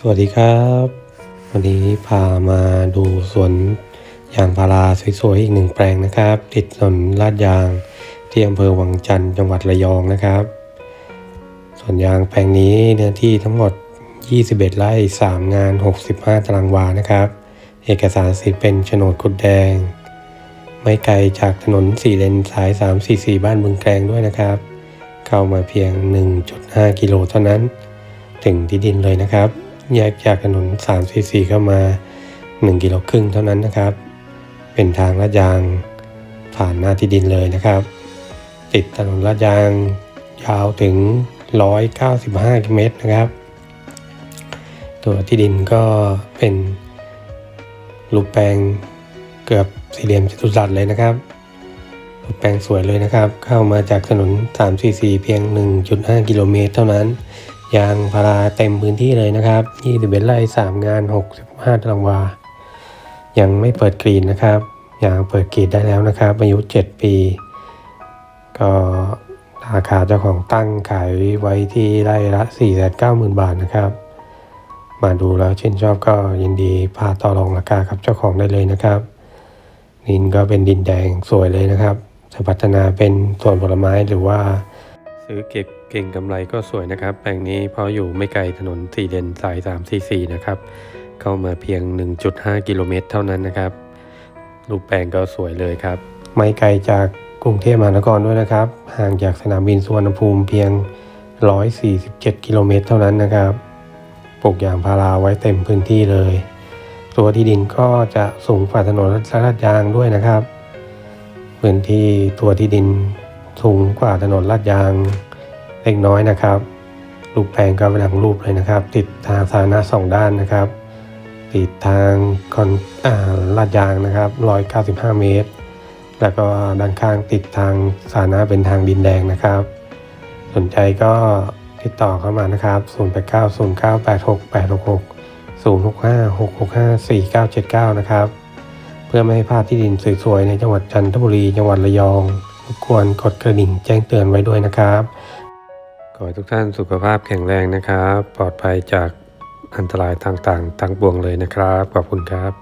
สวัสดีครับ วันนี้พามาดูสวนยางพาราสวยๆอีกหนึ่งแปลงนะครับ ติดถนนลาดยางที่อำเภอวังจันทร์จังหวัดระยองนะครับสวนยางแปลงนี้เนื้อที่ทั้งหมด 21 ไร่ 3 งาน 65 ตารางวานะครับ เอกสารสิทธิ์เป็นโฉนดกุดแดง ไม่ไกลจากถนนสี่เลนสาย 344 บ้านบึงแกลงด้วยนะครับ เข้ามาเพียง 1.5 กิโลเท่านั้น ถึงที่ดินเลยนะครับ แยกจากถนน 344 เข้ามา 1 กิโลครึ่งเท่านั้นนะครับ เป็นทางลาดยางผ่านหน้าที่ดินเลยนะครับ ติดถนนลาดยางยาวถึง 195 กิเมตรนะครับตัวที่ดินก็เป็นรูปแปลงเกือบสี่เหลี่ยมจัตุรัสเลยนะครับรูปแปลงสวยเลยนะครับ เข้ามาจากถนน 344 เพียง 1.5 กิโลเมตรเท่านั้น ยางพาราเต็มพื้นที่เลยนะครับ21ไร่3 งาน 65ตารางวา ยังไม่เปิดกรีนนะครับยางเปิดกรีดได้แล้วนะครับ อายุ 7 ปี ก็ราคาเจ้าของตั้งขายไว้ที่ไร่ละ 490,000 บาทนะครับ มาดูแล้วชื่นชอบก็ยินดีพาต่อรองราคากับเจ้าของได้เลยนะครับ ดินก็เป็นดินแดงสวยเลยนะครับ จะพัฒนาเป็นสวนผลไม้หรือว่า ซื้อเก็บเก่งกำไรก็สวยนะครับ แปลงนี้เพราะอยู่ไม่ไกลถนนสี่เลนสาย 344 นะครับ เข้ามาเพียง 1.5 กิโลเมตรเท่านั้นนะครับ รูปแปลงก็สวยเลยครับ ไม่ไกลจากกรุงเทพมหานครด้วยนะครับ ห่างจากสนามบินสุวรรณภูมิเพียง 147 กิโลเมตรเท่านั้นนะครับ ปลูกยางพาราไว้เต็มพื้นที่เลย ตัวที่ดินก็จะสูงฝ่าถนนลาดยางด้วยนะครับ พื้นที่ตัวที่ดิน สูงกว่าถนนลาดยางเล็กน้อยนะครับรูปแปลงก็เป็นหลังรูปเลยนะครับ ติดทางสาธารณะสองด้านนะครับ ติดทางคอนอ่าลาดยางนะครับ195 เมตร แล้วก็ด้านข้างติดทางสาธารณะเป็นทางดินแดงนะครับ สนใจก็ติดต่อเข้ามานะครับ 0890986866 0656654979 นะครับ เพื่อไม่ให้พลาดที่ดินสวยๆในจังหวัดจันทบุรี จังหวัดระยอง รบกวนกดกระดิ่งแจ้งเตือนไว้ด้วยนะครับ ขอให้ทุกท่านสุขภาพแข็งแรงนะครับ ปลอดภัยจากอันตรายต่างๆทั้งปวงเลยนะครับ ขอบคุณครับ